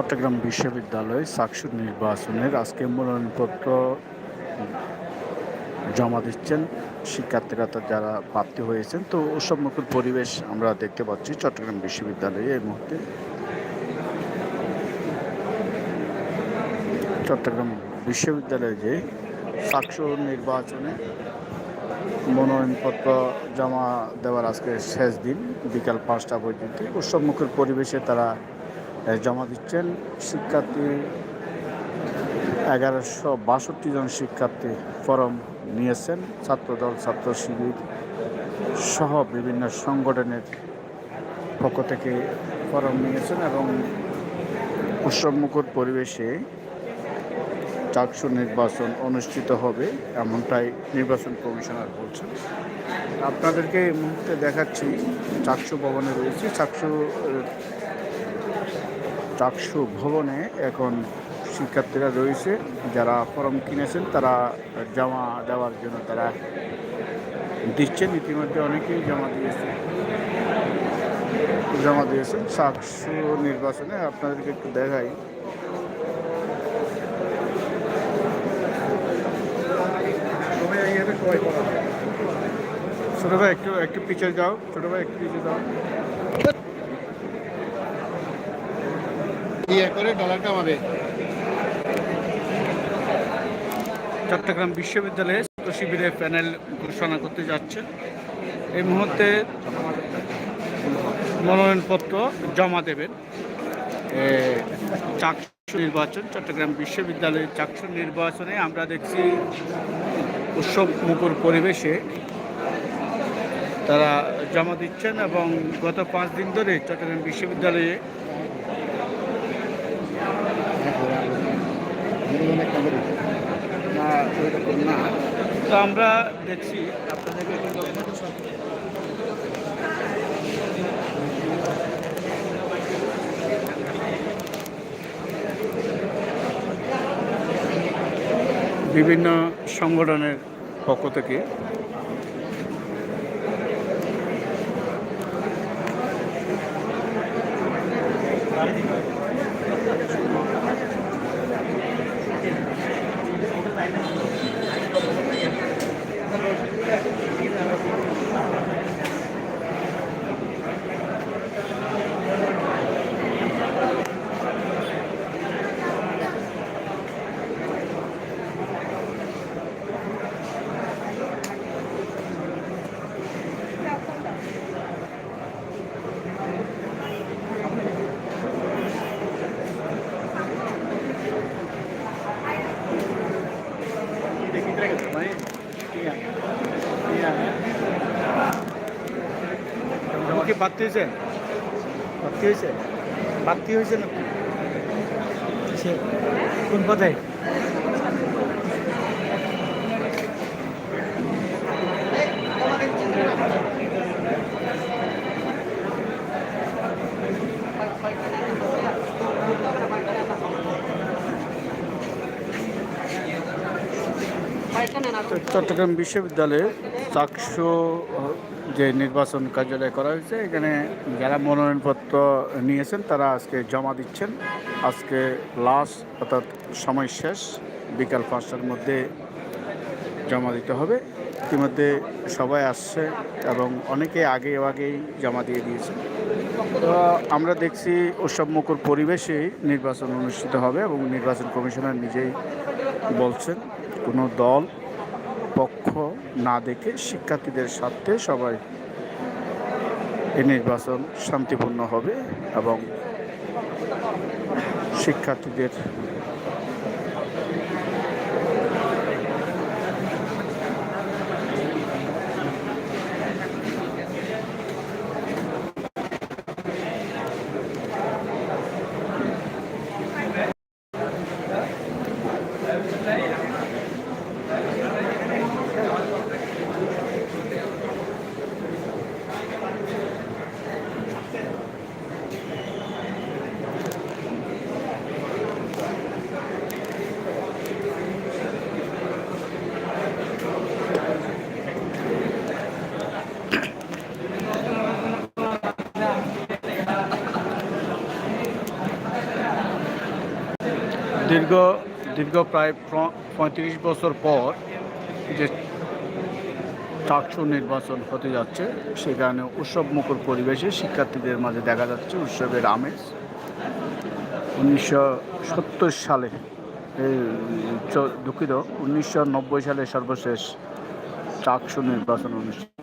চট্টগ্রাম বিশ্ববিদ্যালয় চাকসু নির্বাচনের আজকে মনোনয়নপত্র জমা দিচ্ছেন শিক্ষার্থীরা যারা প্রাপ্তি হয়েছেন, তো উৎসবমুখর পরিবেশ আমরা দেখতে পাচ্ছি চট্টগ্রাম বিশ্ববিদ্যালয়ে এই মুহূর্তে। চট্টগ্রাম বিশ্ববিদ্যালয়ে যে চাকসু নির্বাচনে মনোনয়নপত্র জমা দেওয়ার আজকে শেষ দিন, বিকাল পাঁচটা পর্যন্ত। উৎসবমুখর পরিবেশে তারা জমা দিচ্ছেন। শিক্ষার্থী এগারোশো বাষট্টি জন শিক্ষার্থী ফরম নিয়েছেন। ছাত্রদল, ছাত্র শিবির সহ বিভিন্ন সংগঠনের পক্ষ থেকে ফরম নিয়েছেন এবং উৎসবমুখর পরিবেশে চাকসু নির্বাচন অনুষ্ঠিত হবে এমনটাই নির্বাচন কমিশনার বলছেন। আপনাদেরকে এই মুহূর্তে দেখাচ্ছি চাকসু ভবনে রয়েছে। চাকসু চাকসু ভবনে এখন শিক্ষার্থীরা রয়েছে, যারা ফর্ম কিনেছেন তারা জমা দেওয়ার জন্য তারা দিচ্ছেন। ইতিমধ্যে অনেকেই জমা দিয়েছে। জমা দিয়েছেন। চাকসু নির্বাচনে আপনাদেরকে একটু দেখাই। ছোট ভাই, একটু একটু পিছিয়ে যাও। ছোট ভাই, একটু পিছিয়ে যাও। করে ডলার কামাবে চট্টগ্রাম বিশ্ববিদ্যালয়ে ছাত্র শিবিরের প্যানেল ঘোষণা করতে যাচ্ছে। এই মুহূর্তে মনোনয়নপত্র জমা দেবেন। চাকসু নির্বাচন, চট্টগ্রাম বিশ্ববিদ্যালয়ের চাকসু নির্বাচনে আমরা দেখছি উৎসব মুখর পরিবেশে তারা জমা দিচ্ছেন এবং গত পাঁচ দিন ধরে চট্টগ্রাম বিশ্ববিদ্যালয়ে না ওইরকম না। তো আমরা দেখছি আপনাদেরকে বিভিন্ন সংগঠনের পক্ষ থেকে কি বাড়তি হয়েছে বাড়তি হয়েছে বাড়তি হয়েছে না কোন পথে চট্টগ্রাম বিশ্ববিদ্যালয়ে চাকসু যে নির্বাচন কার্যালয় করা হয়েছে, এখানে যারা মনোনয়নপত্র নিয়েছেন, তারা আজকে জমা দিচ্ছেন। আজকে লাস্ট অর্থাৎ সময় শেষ, বিকাল পাঁচটার মধ্যে জমা দিতে হবে। ইতিমধ্যে সবাই আসছে এবং অনেকে আগে আগেই জমা দিয়ে দিয়েছে তো আমরা দেখছি উৎসবমুখর পরিবেশে নির্বাচন অনুষ্ঠিত হবে এবং নির্বাচন কমিশনার নিজেই বলছেন, কোনো দল পক্ষ না দেখে শিক্ষার্থীদের স্বার্থে সবাই এই নির্বাচন শান্তিপূর্ণ হবে এবং শিক্ষার্থীদের দীর্ঘ দীর্ঘ প্রায় পঁয়ত্রিশ বছর পর যে চাকসু নির্বাচন হতে যাচ্ছে, সেখানে উৎসব মুখর পরিবেশে শিক্ষার্থীদের মাঝে দেখা যাচ্ছে উৎসবের আমেজ। উনিশশো সত্তর সালে দুঃখিত, উনিশশো নব্বই সালে সর্বশেষ চাকসু নির্বাচন অনুষ্ঠিত